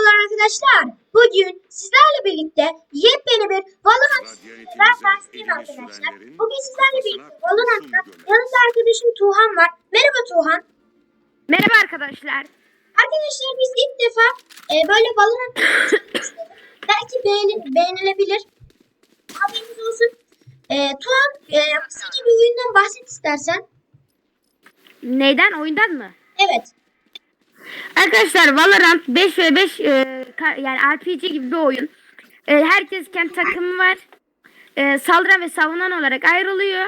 merhabalar arkadaşlar. Bugün sizlerle birlikte yepyeni bir Valorant ben Bersin arkadaşlar. Bugün sizlerle birlikte Valorant'ta yanımda arkadaşım Tuğhan var. Merhaba Tuğhan. Merhaba arkadaşlar. Arkadaşlar biz ilk defa e, böyle Valorant. Belki beğeni- beğenilebilir. Haberiniz olsun. E, Tuğhan e, kısaca bir oyundan bahset istersen. Neyden? Oyundan mı? Evet. Arkadaşlar Valorant 5 ve 5 e, yani RPG gibi bir oyun. E, herkes kendi takımı var. E, saldıran ve savunan olarak ayrılıyor.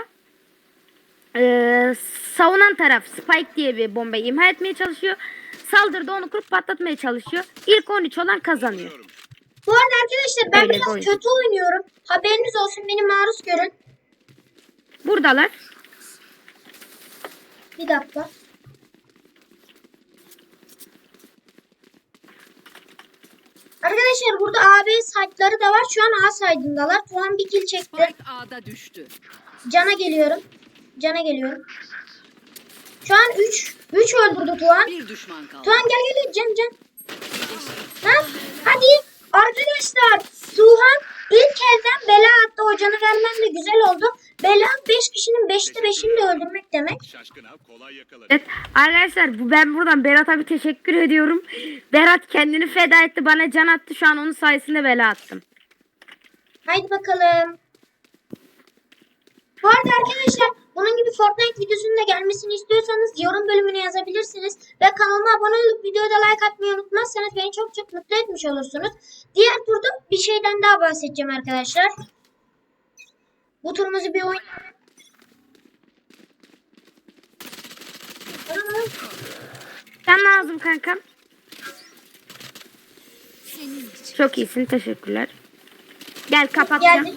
E, savunan taraf Spike diye bir bombayı imha etmeye çalışıyor. Saldırıda onu kurup patlatmaya çalışıyor. İlk 13 olan kazanıyor. Bu arada arkadaşlar ben Öyle bir biraz oyun. kötü oynuyorum. Haberiniz olsun beni maruz görün. Buradalar. Bir dakika. Arkadaşlar burada AB site'ları da var. Şu an A site'ındalar. Tuğan bir kill çekti. Spike A'da düştü. Cana geliyorum. Cana geliyorum. Şu an 3. 3 öldürdü Tuğan. Bir düşman kaldı. Tuğan gel gel gel. Can can. Ha? Hadi. Arkadaşlar Tuğhan ilk elden bela attı. O canı vermem de güzel oldu. Bela 5 kişinin 5'te 5'ini de öldürmek demek. Şaşkın av kolay yakalar. Evet arkadaşlar bu ben buradan Berat abi teşekkür ediyorum. Berat kendini feda etti bana can attı şu an onun sayesinde bela attım. Haydi bakalım. Bu arada arkadaşlar bunun gibi Fortnite videosunun da gelmesini istiyorsanız yorum bölümüne yazabilirsiniz. Ve kanalıma abone olup videoda like atmayı unutmazsanız beni çok çok mutlu etmiş olursunuz. Diğer turda bir şeyden daha bahsedeceğim arkadaşlar. Bu turumuzu bir oyun... Sen lazım kankam. Çok iyisin teşekkürler. Gel kapatacağım. Geldi.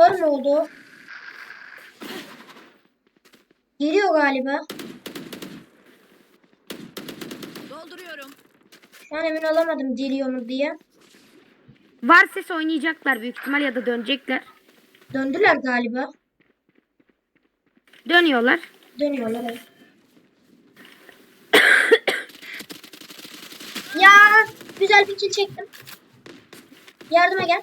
Kör oldu? Geliyor galiba. Dolduruyorum. Şu an emin olamadım geliyor mu diye. Var ses oynayacaklar büyük ihtimal ya da dönecekler. Döndüler galiba. Dönüyorlar. Dönüyorlar evet. ya güzel bir kill çektim. Yardıma gel.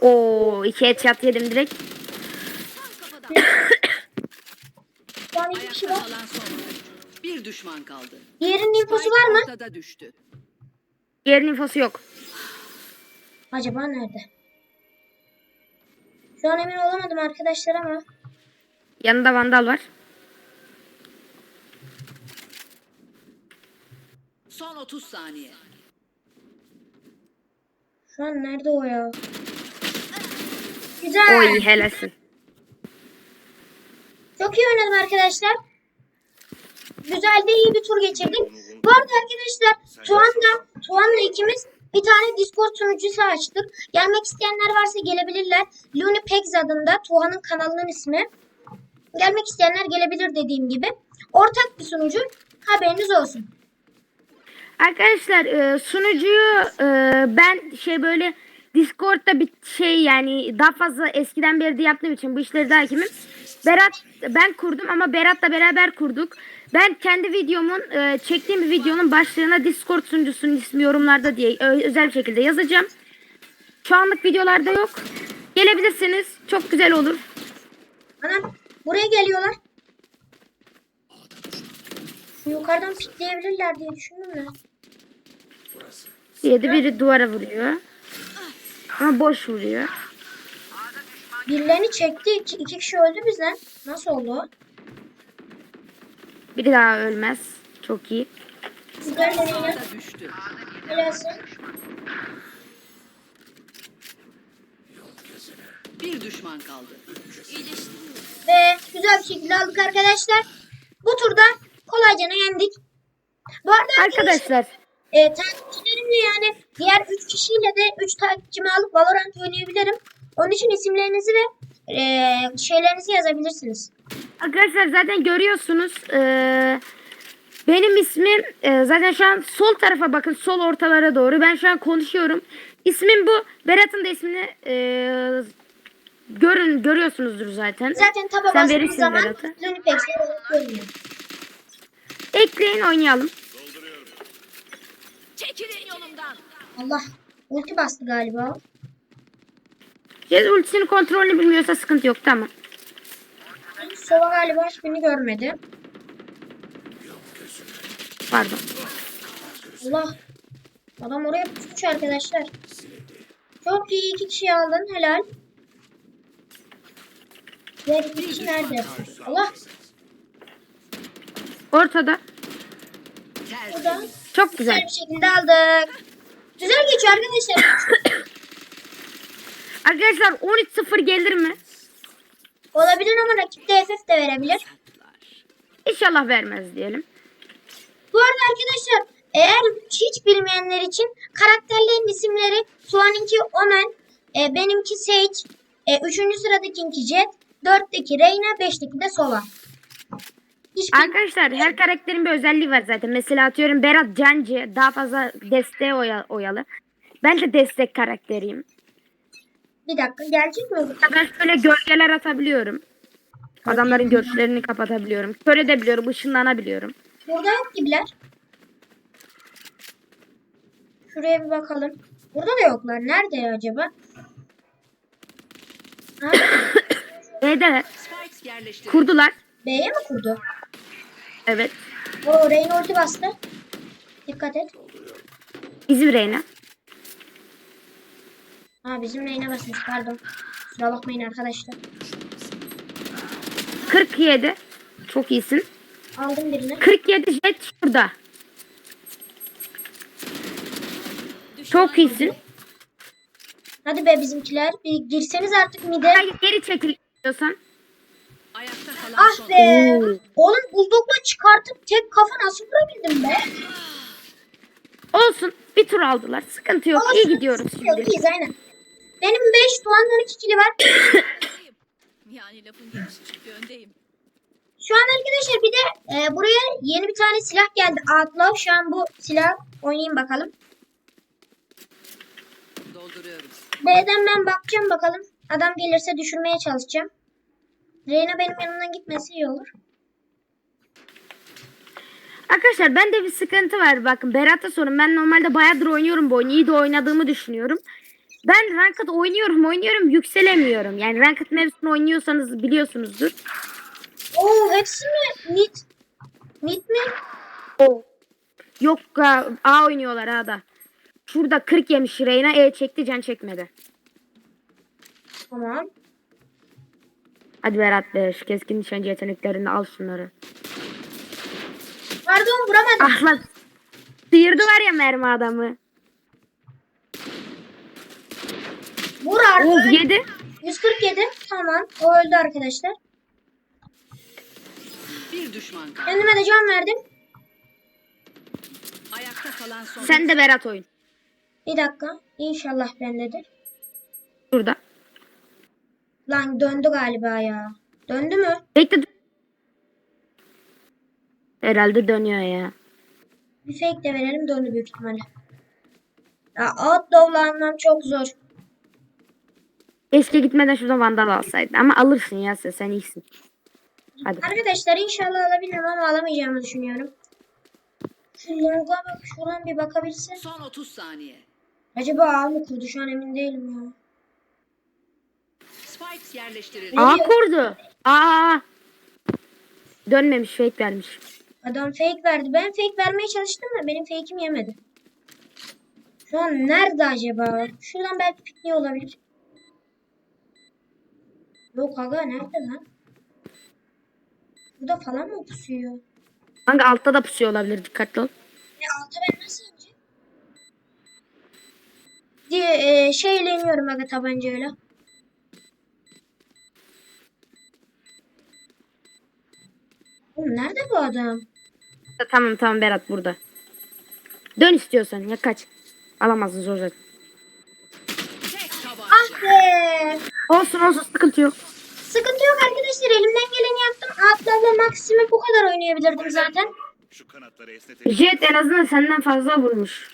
Oo iki headshot yedim direkt. An iki kişi var. Kalan son oyuncu. Bir düşman kaldı. Diğerinin infosu var mı? ortada düştü. Yerin infosu yok. Acaba nerede? Şu an emin olamadım arkadaşlar ama. Yanında vandal var. Son 30 saniye. Şu an nerede o ya? Güzel. Oy helalsin. Çok iyi oynadım arkadaşlar. Güzel de iyi bir tur geçirdik. Bu arada arkadaşlar Tuan'la, Tuan'la ikimiz bir tane Discord sunucusu açtık. Gelmek isteyenler varsa gelebilirler. Lunipex adında Tuan'ın kanalının ismi. Gelmek isteyenler gelebilir dediğim gibi. Ortak bir sunucu. Haberiniz olsun. Arkadaşlar e, sunucuyu e, ben şey böyle Discord'da bir şey yani daha fazla eskiden beri de yaptığım için bu işleri daha hakimim. Berat ben kurdum ama Berat'la beraber kurduk. Ben kendi videomun e, çektiğim bir videonun başlığına Discord sunucusunun ismi yorumlarda diye ö- özel bir şekilde yazacağım. Şu anlık videolarda yok. Gelebilirsiniz. Çok güzel olur. Anam buraya geliyorlar. Şu yukarıdan pikleyebilirler diye düşündüm de. Diye de biri duvara vuruyor. Ama boş vuruyor. Birilerini çekti. İki, iki kişi öldü bizden. Nasıl oldu? Biri daha ölmez. Çok iyi. A'da düştü. Helalsin. Bir düşman kaldı. Ve güzel bir şekilde aldık arkadaşlar. Bu turda kolayca yendik. Bu arada arkadaşlar Arkadaşlar e, takipçilerimle yani diğer 3 kişiyle de 3 takipçimi alıp Valorant oynayabilirim. Onun için isimlerinizi ve e, şeylerinizi yazabilirsiniz. Arkadaşlar zaten görüyorsunuz. eee, benim ismim eee, zaten şu an sol tarafa bakın sol ortalara doğru. Ben şu an konuşuyorum. İsmim bu. Berat'ın da ismini eee, görün görüyorsunuzdur zaten. Zaten taba Sen bastığınız verirsin zaman Berat'a. Lunipex'ler olup görünüyor. Ek bekleyin oynayalım. Çekilin yolumdan. Allah. Ulti bastı galiba. Jet ultisinin kontrolünü bilmiyorsa sıkıntı yok tamam. Sova galiba hiçbirini görmedi. Pardon. Allah. Adam oraya pusmuş arkadaşlar. Çok iyi iki kişi aldın. Helal. Diğer iki kişi nerede? Allah. Ortada. Burada. Çok Güzel güzel. bir şekilde aldık. Güzel geçiyor arkadaşlar. Arkadaşlar 13-0 gelir mi? Olabilir ama rakip de FF de verebilir. İnşallah vermez diyelim. Bu arada arkadaşlar eğer hiç bilmeyenler için karakterlerin isimleri Suan'ınki Omen, e, benimki Sage, e, üçüncü sıradakinki Jet, dörtteki Reyna, beşteki de Sova. Hiç bil- Arkadaşlar her karakterin bir özelliği var zaten. Mesela atıyorum Berat Cancı daha fazla desteğe oya- oyalı. Ben de destek karakteriyim. Bir dakika gelecek mi? Ben şöyle gölgeler atabiliyorum. Adamların görüşlerini kapatabiliyorum. Kör edebiliyorum, ışınlanabiliyorum. Burada yok gibiler. Şuraya bir bakalım. Burada da yoklar. Nerede acaba? Ha, yerleştirin. Kurdular. B'ye mi kurdu? Evet. O Reyna ulti bastı. Dikkat et. Bizim Reyna. Ha bizim Reyna basmış pardon. Kusura bakmayın arkadaşlar. 47. Çok iyisin. Aldım birini. 47 jet şurada. Çok iyisin. Hadi be bizimkiler. Bir girseniz artık mide. Hayır geri çekil diyorsan. Ah be. Oo. Oğlum buldogla çıkartıp tek kafa nasıl vurabildim be? Olsun. Bir tur aldılar. Sıkıntı yok. İyi gidiyoruz Yok şimdi. iyiyiz aynen. Benim 5 Doğan'dan 2 kili var. Yani lafın gelişi çıktı öndeyim. Şu an arkadaşlar bir de e, buraya yeni bir tane silah geldi. Outlaw. Şu an bu silah oynayayım bakalım. Dolduruyorum. B'den ben bakacağım bakalım. Adam gelirse düşürmeye çalışacağım. Reyna benim yanımdan gitmesi iyi olur. Arkadaşlar bende bir sıkıntı var. Bakın Berat'a sorun. Ben normalde bayağıdır oynuyorum bu oyunu. İyi de oynadığımı düşünüyorum. Ben Ranked oynuyorum oynuyorum yükselemiyorum. Yani Ranked mevzusunu oynuyorsanız biliyorsunuzdur. Oo hepsi mi? Mid. Mid mi? Yok A, A oynuyorlar A'da. Şurada 40 yemiş Reyna E çekti can çekmedi. Tamam. Hadi Berat be şu keskin nişancı yeteneklerini al şunları. Pardon vuramadım. Ah lan. Sıyırdı var ya mermi adamı. Vur artık. Of yedi. 147. Tamam. O öldü arkadaşlar. Bir düşman kaldı. Kendime de can verdim. Ayakta kalan son. Sen de Berat oyun. Bir dakika. İnşallah bendedir. Şurada. Lan döndü galiba ya. Döndü mü? Bekle. Herhalde dönüyor ya. Bir fake de verelim döndü büyük ihtimalle. Ya outlaw'la almam çok zor. Keşke gitmeden şuradan vandal alsaydın. Ama alırsın ya sen, sen iyisin. Hadi. Arkadaşlar inşallah alabilirim ama alamayacağımı düşünüyorum. Şu longa bak şuradan bir bakabilsin. Son 30 saniye. Acaba ağ mı kurdu şu an emin değilim ya. Spikes yerleştirildi. A kurdu. Aa. Dönmemiş fake vermiş. Adam fake verdi. Ben fake vermeye çalıştım da benim fake'im yemedi. Şu an nerede acaba? Şuradan belki pikniği olabilir. Yok aga nerede lan? Burada falan mı pusuyor? Kanka altta da pusuyor olabilir dikkatli ol. Ne alta ben nasıl ineceğim? Diye e, şeyle iniyorum aga tabancayla. Oğlum nerede bu adam? Tamam tamam Berat burada. Dön istiyorsan ya kaç. Alamazsın zor zaten. Ah be! Olsun olsun sıkıntı yok. Sıkıntı yok arkadaşlar. Elimden geleni yaptım. Atlarla maksimum bu kadar oynayabilirdim zaten. Şu kanatları esnetelim. Jet en azından senden fazla vurmuş.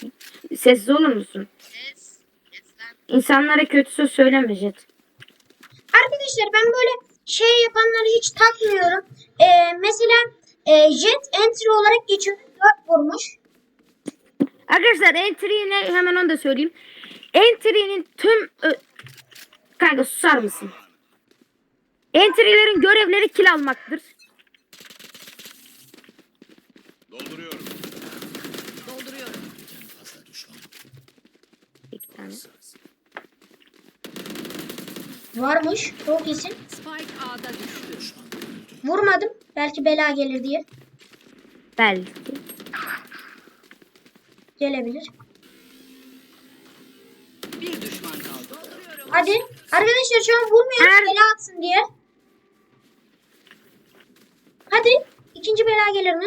Sessiz olur musun? İnsanlara kötü söz söyleme Jet. Arkadaşlar ben böyle şey yapanları hiç takmıyorum. Ee, mesela e, jet entry olarak geçiyor. 4 vurmuş. Arkadaşlar entry'yi ne hemen onu da söyleyeyim. Entry'nin tüm ö- kanka susar mısın? Entry'lerin görevleri kill almaktır. Dolduruyorum. Dolduruyorum. İki tane. Varmış. Çok iyisin. Spike A'da düştü. Vurmadım. Belki bela gelir diye. Belki. Gelebilir. Bir düşman kaldı. Hadi. Arkadaşlar şu an vurmuyoruz Her- bela atsın diye. Hadi. İkinci bela gelir mi?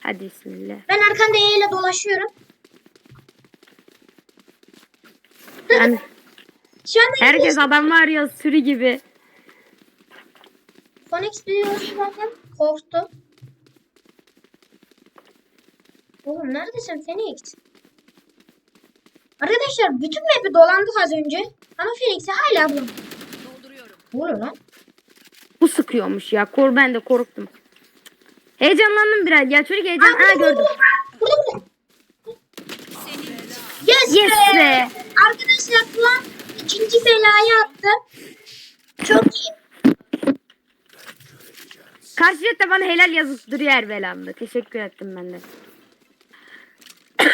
Hadi bismillah. Ben arkanda E ile dolaşıyorum. Yani Şu anda herkes adam var ya sürü gibi. Biliyorsun zaten. Korktu. Oğlum neredesin Phoenix? Arkadaşlar bütün map'i dolandık az önce. Ama Phoenix'i hala. Dolduruyorum. Ne oluyor lan? Bu sıkıyormuş ya. Kor ben de korktum. Heyecanlandım biraz. Ya çocuk heyecan. Aa, gördüm. Burada burada. Yes, Yes be. be. Arkadaşlar Tuğan ikinci belayı attı. Çok iyi. Karşı jet de bana helal yazıp duruyor belamda. Teşekkür ettim ben de.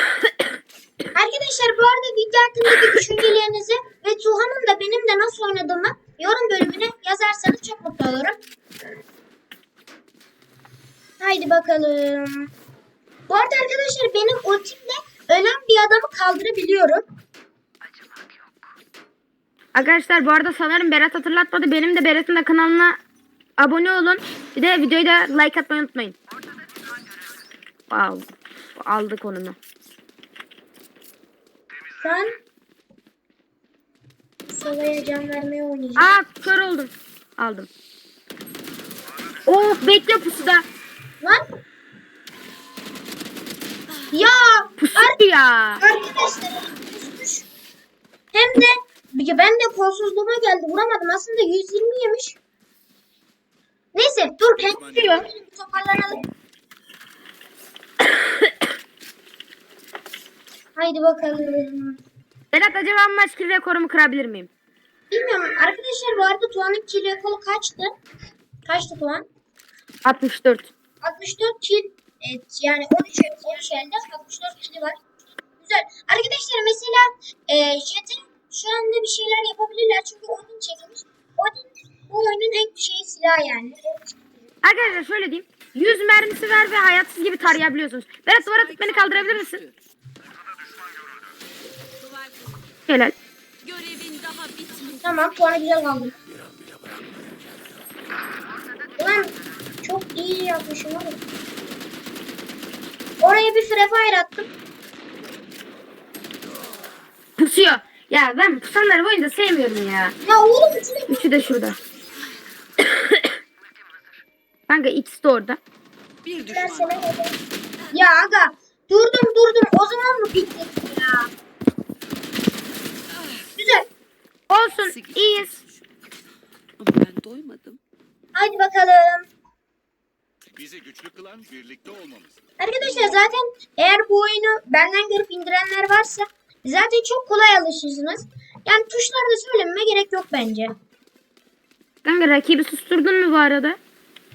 Arkadaşlar bu arada video hakkındaki düşüncelerinizi ve Tuğhan'ın da benim de nasıl oynadığımı yorum bölümüne yazarsanız çok mutlu olurum. Haydi bakalım. Bu arada arkadaşlar benim ultimle ölen bir adamı kaldırabiliyorum. Arkadaşlar bu arada sanırım Berat hatırlatmadı. Benim de Berat'ın da kanalına abone olun. Bir de videoyu da like atmayı unutmayın. Wow. Aldık onu. Şu an Sava'ya can vermeye oynayacağım. Aa kör oldum. Aldım. Oh bekle pusuda. Lan. Ya Pusu ya. arkadaşlar. Hem de ben de kolsuzluğuma geldi vuramadım. Aslında 120 yemiş. Neyse dur kendiyor. Toparlanalım. Haydi bakalım. Berat acaba maç kill rekorumu kırabilir miyim? Bilmiyorum arkadaşlar bu arada Tuğan'ın kill rekoru kaçtı? Kaçtı Tuğan? 64. 64 kill. Evet yani 13 13 elde 64 kill'i var. Güzel. Arkadaşlar mesela e, Jet'in şu anda bir şeyler yapabilirler çünkü Odin çekilmiş. Odin bu oyunun en şey silahı yani. Arkadaşlar şöyle diyeyim. 100 mermisi ver ve hayatsız gibi tarayabiliyorsunuz. Berat duvara tık beni kaldırabilir misin? Helal. Görevin daha bitmedi. Tamam puanı güzel kaldı. Ulan çok iyi yapmışım oğlum. Oraya bir free fire attım. Pusuyor. Ya ben pusanları bu oyunda sevmiyorum ya. Ya oğlum üçüne Üçü de şurada. Kanka ikisi de orada. Bir düşman. Ya aga durdum durdum o zaman mı bitti ya? Güzel. Olsun iyiyiz. Ama ben doymadım. Haydi bakalım. Bizi güçlü kılan birlikte olmamız. Arkadaşlar zaten eğer bu oyunu benden görüp indirenler varsa zaten çok kolay alışırsınız. Yani tuşları da söylememe gerek yok bence. Kanka rakibi susturdun mu bu arada?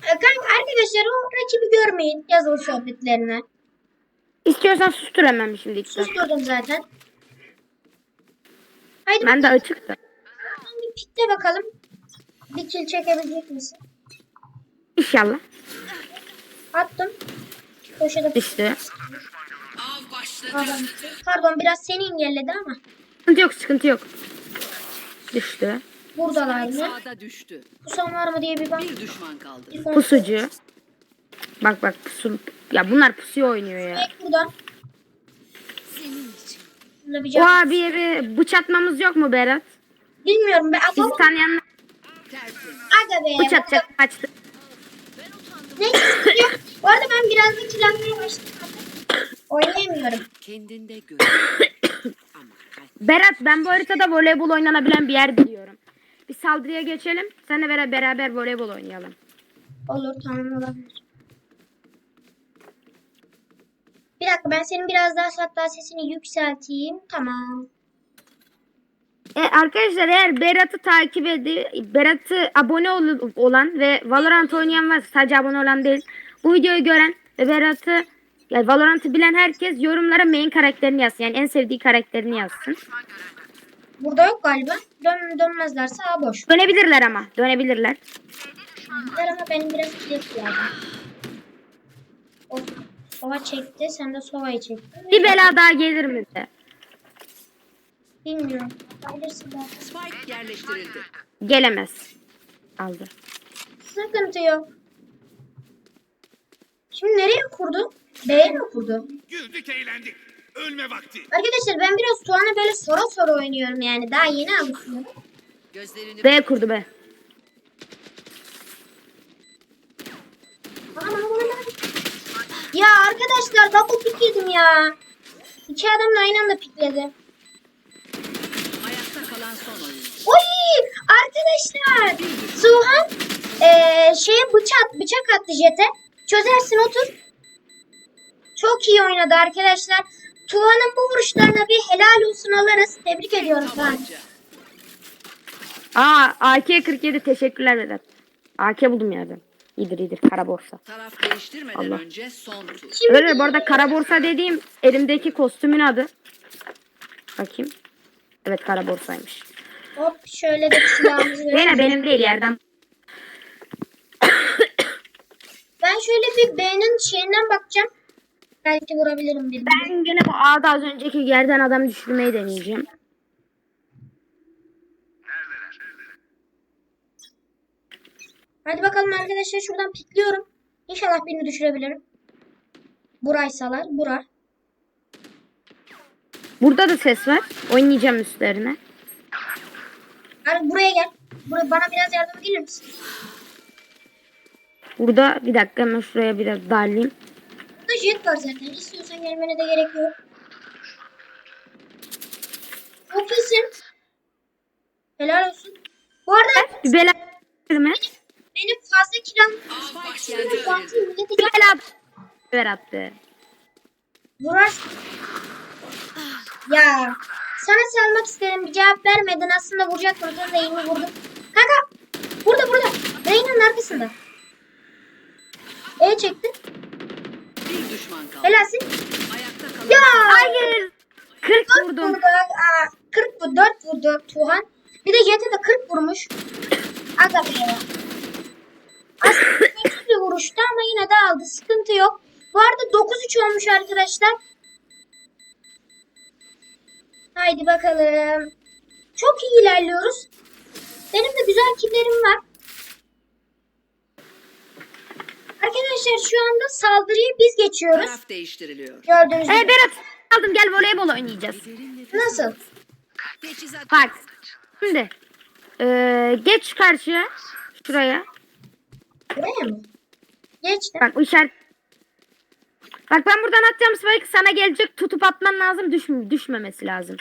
Ee, Kanka arkadaşlar o rakibi görmeyin yazılı sohbetlerine. İstiyorsan sustur hemen şimdi. Susturdum zaten. Haydi Ben de açık da. bakalım bir pikte bakalım. Bir kill çekebilecek misin? İnşallah. Attım. Köşede başladı. Pardon. Pardon biraz seni engelledi ama. Sıkıntı yok sıkıntı yok. Düştü. Buradalar mı? Sağda düştü. Pusan var mı diye bir bak. Bir düşman kaldı. Bir Pusucu. Bak bak pusu. Ya bunlar pusuya oynuyor ya. et buradan. Senin için. Bunda bir O abiye bir bıçatmamız yok mu Berat? Bilmiyorum ben Bizi ama tanıyanlar aga be. bıçatacak kaçtı. Neyse ya. Bu arada ben biraz da başladım. artık. Oynayamıyorum. Kendinde gör. Berat ben bu haritada voleybol oynanabilen bir yer biliyorum. Bir saldırıya geçelim. Seninle beraber, voleybol oynayalım. Olur tamam olabilir. Bir dakika ben senin biraz daha hatta sesini yükselteyim. Tamam. E, arkadaşlar eğer Berat'ı takip edip Berat'ı abone ol- olan ve Valorant oynayan varsa sadece abone olan değil. Bu videoyu gören ve Berat'ı yani Valorant'ı bilen herkes yorumlara main karakterini yazsın. Yani en sevdiği karakterini yazsın. Burada yok galiba. Dön dönmezlerse ha boş. Dönebilirler ama. Dönebilirler. Ver ama benim biraz kilit lazım. Of. Sova çekti. Sen de Sova'yı çektin. Bir bela daha gelir mi de? Bilmiyorum. Spike yerleştirildi. Gelemez. Aldı. Sıkıntı yok. Şimdi nereye kurdu? B'ye mi kurdu? Güldük eğlendik. Ölme vakti. Arkadaşlar ben biraz Tuğan'a böyle soru soru oynuyorum yani. Daha yeni alışıyorum. Gözlerini B kurdu be. Aman, aman, aman. Ya arkadaşlar double pikledim ya. İki adam da aynı anda pikledi. ayakta kalan son oyuncu. Oy! Arkadaşlar! Suhan eee şeye bıçak, bıçak attı jete. Çözersin otur. Çok iyi oynadı arkadaşlar. Tuğan'ın bu vuruşlarına bir helal olsun alırız. Tebrik ediyorum. Tabanca. Aa AK-47 teşekkürler Vedat. AK buldum yerden. İyidir iyidir kara borsa. Taraf değiştirmeden Allah. önce son tur. Şimdi Öyle bu arada kara borsa dediğim elimdeki kostümün adı. Bakayım. Evet kara borsaymış. hop şöyle de bir silahımızı. Yine benim değil yerden. Ben şöyle bir B'nin şeyinden bakacağım. Belki vurabilirim bir. Ben gene bu A'da az önceki yerden adam düşürmeyi deneyeceğim. Hadi bakalım arkadaşlar şuradan pikliyorum. İnşallah birini düşürebilirim. Buraysalar. Bura. Burada da ses var. Oynayacağım üstlerine. Hadi buraya gel. Buraya, bana biraz yardım gelir misin? Burada bir dakika hemen şuraya biraz darlayayım. Burada jet var zaten. İstiyorsan gelmene de gerek yok. İyisin. Helal olsun. Bu arada Bir bela mi? benim fazla kiram Bir bela ver attı. vurar. Ya sana salmak istedim bir cevap vermedin aslında vuracaktım sonra da yeni vurdum. Kanka burada burada Reyna'nın arkasında. E çekti. Bir düşman kaldı. Helalsin. Ayakta kalan Ya. Hayır. 40 4 vurdum. vurdu. Aa, 40 bu 4 vurdu Tuhan. Bir de Jet'e de 40 vurmuş. Aga be. Aslında kötü bir vuruştu ama yine de aldı. Sıkıntı yok. Bu arada 9-3 olmuş arkadaşlar. Haydi bakalım. Çok iyi ilerliyoruz. Benim de güzel killerim var. Arkadaşlar şu anda saldırıyı biz geçiyoruz. taraf değiştiriliyor. Gördüğünüz Ee gibi. Berat aldım gel voleybol oynayacağız. Nasıl? Teçhizat. Bak. Şimdi. Ee, geç karşıya. Şuraya. Buraya mı? Geçti. Bak bu işaret. Bak ben buradan atacağım spike sana gelecek tutup atman lazım düşme, düşmemesi lazım.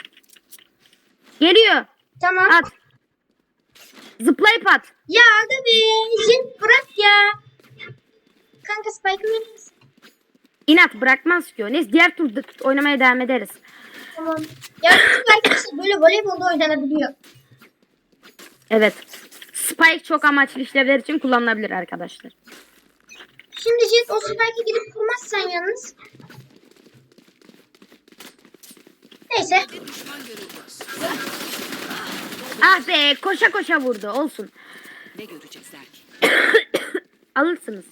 Geliyor. Tamam. At. Zıplayıp at. Ya be. Jet bırak ya. Kanka Spike'ı verir misin? İnat bırakmaz ki o. Neyse diğer turda oynamaya devam ederiz. Tamam. Ya arkadaşlar böyle voleybolda oynanabiliyor. Evet. Spike çok amaçlı işlevler için kullanılabilir arkadaşlar. Şimdi Jet o Spike'ı gidip kurmazsan yalnız. Neyse. Ah be koşa koşa vurdu olsun. Ne görecekler ki? Alırsınız.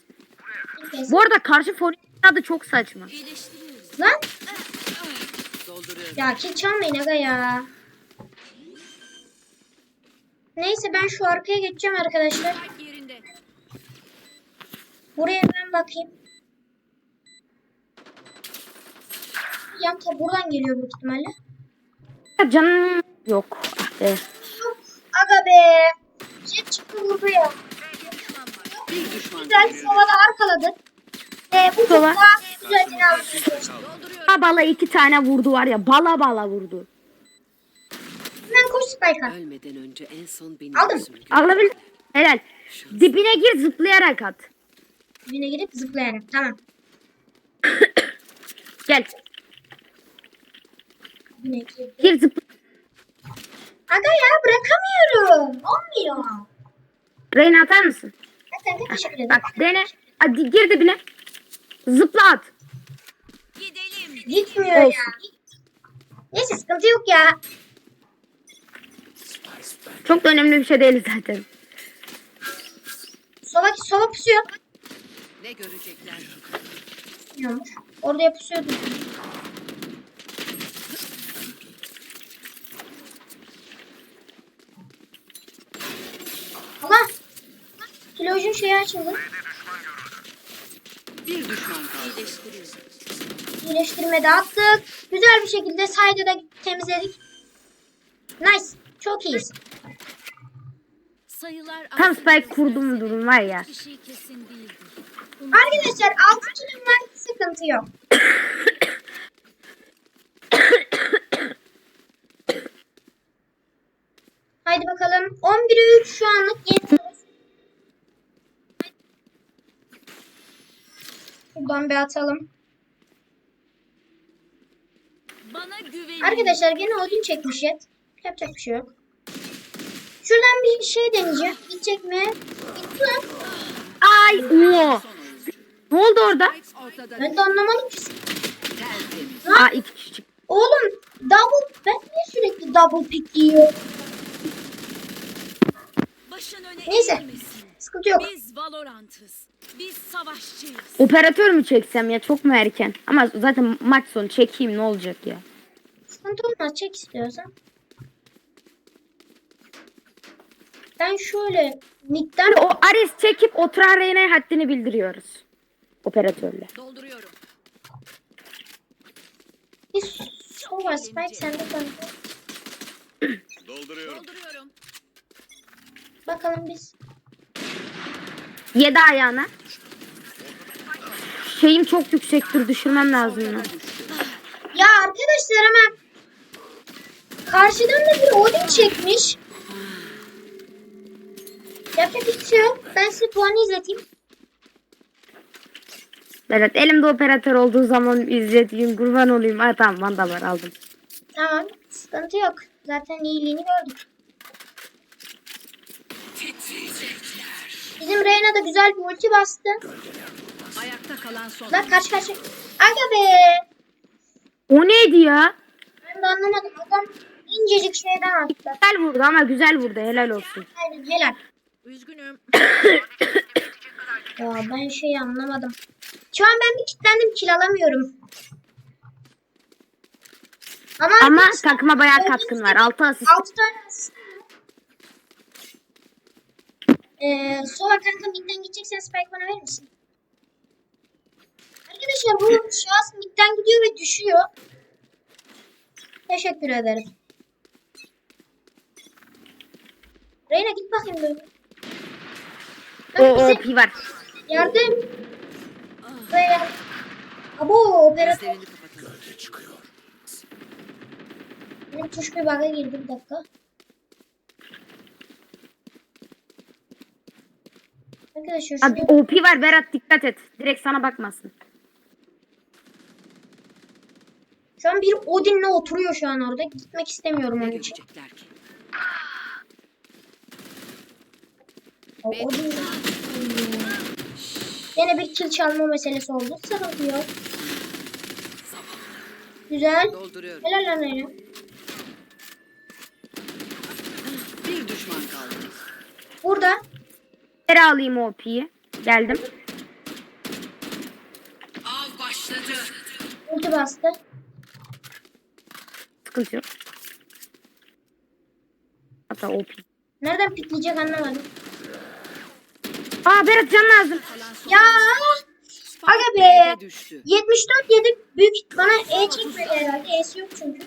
Bu arada karşı forvet adı çok saçma. Lan. Ya kill çalmayın aga ya. Neyse ben şu arkaya geçeceğim arkadaşlar. Buraya ben bakayım. Yan tabi buradan geliyor büyük ihtimalle. Canım yok. Ah be. Aga be. Jet çıktı vurdu ya. Bir düşman Güzel Sova'da arkaladı. Ve bu dolduruyorum. Bala bala iki tane vurdu var ya. Bala bala vurdu. Hemen koş Spike'a. Ölmeden önce en son benim Aldım. Alabil. Helal. Dibine gir zıplayarak at. Dibine girip zıplayarak. Tamam. Gel. Yine girdi. Gir zıpla. Aga ya bırakamıyorum. Olmuyor. Reyna atar mısın? Ha, teşekkür ederim. Bak dene. Hadi gir dibine. Zıpla at. Gidelim. Gitmiyor ya. Neyse sıkıntı yok ya. Çok da önemli bir şey değil zaten. Sova, sova pusuyor. Ne görecekler? Bilmiyormuş. Orada yapışıyordu. Ama kilojun şeyi açıldı. Bir düşman kaldı. İyileştirme de attık. Güzel bir şekilde sayda da temizledik. Nice. Çok iyiyiz. Sayılar Tam spike kurdum durum var ya. Bir şey kesin değildir. Arkadaşlar 6 kilim var. Sıkıntı yok. Haydi bakalım. 11'e 3 şu anlık yetiyoruz. Şuradan bir atalım. Bana güvenin. Arkadaşlar gene Odin çekmiş yet. Yapacak bir şey yok. Şuradan bir şey deneyeceğim. Gidecek mi? Gitti lan. Ay o. Ne oldu orada? Ben de anlamadım ki. tertemiz. Aa iki kişi çıktı. Oğlum double ben niye sürekli double pick yiyor? Başın öne Neyse. Sıkıntı yok. Biz Valorant'ız. Biz savaşçıyız. Operatör mü çeksem ya çok mu erken? Ama zaten maç sonu çekeyim ne olacak ya. Sıkıntı olmaz. Çek istiyorsan. Ben şöyle midden O Ares çekip oturan Reyna'ya haddini bildiriyoruz. Operatörle. Dolduruyorum. bir sova spike sende kanka. Dolduruyorum. Dolduruyorum. Bakalım biz. Yedi ayağına. Şeyim çok yüksektir düşürmem lazım onu. Ya arkadaşlar hemen karşıdan da bir Odin çekmiş. Yapacak hiçbir şey yok. Ben size puanı izleteyim. Evet elimde operatör olduğu zaman izlediğim kurban olayım. Ha tamam vandal var aldım. Tamam. Sıkıntı yok. Zaten iyiliğini gördük. Bizim Reyna da güzel bir ulti bastı. Ayakta kalan son. Lan kaç kaç. Aga be. O neydi ya? Ben de anlamadım. Adam incecik şeyden attı. Güzel vurdu ama güzel vurdu helal olsun. Aynen helal. Üzgünüm. Ya ben şeyi anlamadım. Şu an ben bir kilitlendim. Kil alamıyorum. Ama, Ama takıma bayağı katkın var. 6 asist. 6 tane asistim var. Ee, Sova kanka midden gideceksen spike bana verir misin? Arkadaşlar bu şahıs midden gidiyor ve düşüyor. Teşekkür ederim. Reyna git bakayım böyle. O bize OP var. yardım. Buraya. Abo operatör. Benim tuş bir bug'a girdi bir dakika. Arkadaşlar Abi şurada OP var Berat dikkat et. Direkt sana bakmasın. şu an bir Odin'le oturuyor şu an orada. Gitmek istemiyorum onun için. Odin Yine bir kill çalma meselesi oldu. Sıkıntı yok. Güzel. Dolduruyorum. Helal lan Reyna. Bir düşman kaldı. Burada. Geri alayım OP'yi. Geldim. Av başladı. Ulti bastı. Sıkıntı yok. Hatta OP. Nereden pikleyecek anlamadım. Aa Berat can lazım. Ya! Aga be! B'de düştü. 74 yedik. Büyük bana E çekmedi herhalde. E'si yok çünkü.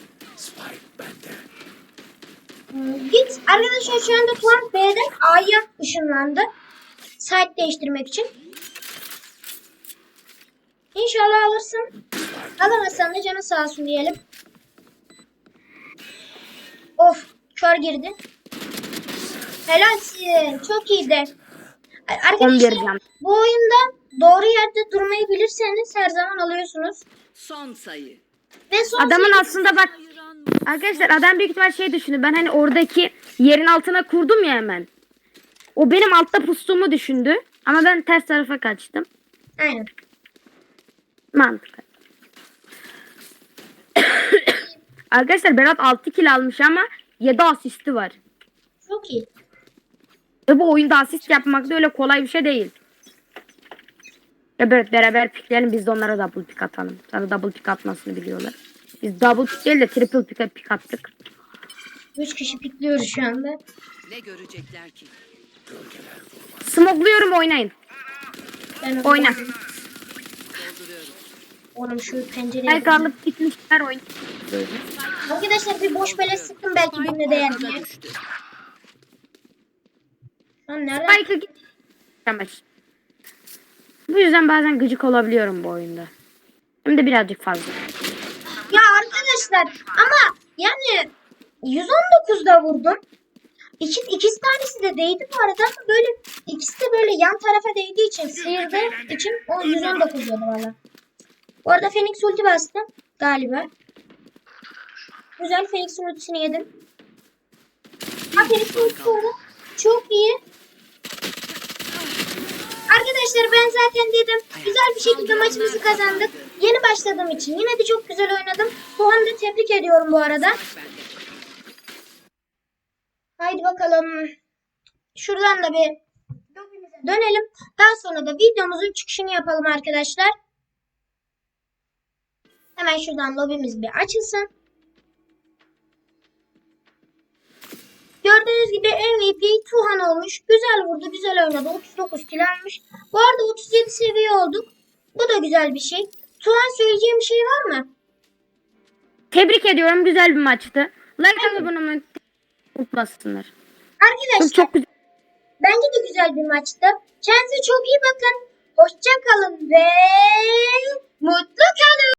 Hmm, Git. Arkadaşlar şu anda Tuan B'den A'ya ışınlandı. Site değiştirmek için. İnşallah alırsın. Alamazsan da canın sağ olsun diyelim. Of. Kör girdi. Helalsin. Çok iyiydi. Arkadaşlar 11 can. bu oyunda doğru yerde durmayı bilirseniz her zaman alıyorsunuz. Son sayı. Ve son Adamın sayı- aslında bak arkadaşlar adam büyük ihtimal şey düşündü. Ben hani oradaki yerin altına kurdum ya hemen. O benim altta pustuğumu düşündü. Ama ben ters tarafa kaçtım. Aynen. Mantıklı. arkadaşlar Berat 6 kill almış ama 7 asisti var. Çok iyi. Ve bu oyunda asist yapmak da öyle kolay bir şey değil. Ya Berat beraber pikleyelim biz de onlara double pick atalım. Sana double pick atmasını biliyorlar. Biz double pick değil de triple pick, pick attık. 3 kişi pikliyoruz şu anda. Ne görecekler ki? Smogluyorum oynayın. Ben Oyna. Oğlum şu pencereye. Belki alıp gitmişler oyun. Arkadaşlar bir boş bele sıktım belki birine değer diye. Lan nerede? Spike'a git. Bu yüzden bazen gıcık olabiliyorum bu oyunda. Hem de birazcık fazla. Ya arkadaşlar ama yani 119'da vurdum. İki, ikisi tanesi de değdi bu arada ama böyle ikisi de böyle yan tarafa değdiği için sıyırdığı için o 119 yedi valla. Bu arada Phoenix ulti bastı galiba. Güzel Phoenix'in ultisini yedim. Ha Phoenix'in ultisi oldu. Çok iyi. Arkadaşlar ben zaten dedim güzel bir şekilde maçımızı kazandık. Yeni başladığım için yine de çok güzel oynadım. Doğan'ı da tebrik ediyorum bu arada. Haydi bakalım. Şuradan da bir dönelim. Daha sonra da videomuzun çıkışını yapalım arkadaşlar. Hemen şuradan lobimiz bir açılsın. Gördüğünüz gibi MVP Tuhan olmuş. Güzel vurdu, güzel oynadı. 39 kill almış. Bu arada 37 seviye olduk. Bu da güzel bir şey. Tuhan söyleyeceğim bir şey var mı? Tebrik ediyorum. Güzel bir maçtı. Like atıp bunu unutmasınlar. Arkadaşlar Çok, çok güzel. Bence de güzel bir maçtı. Kendinize çok iyi bakın. Hoşça kalın ve mutlu kalın.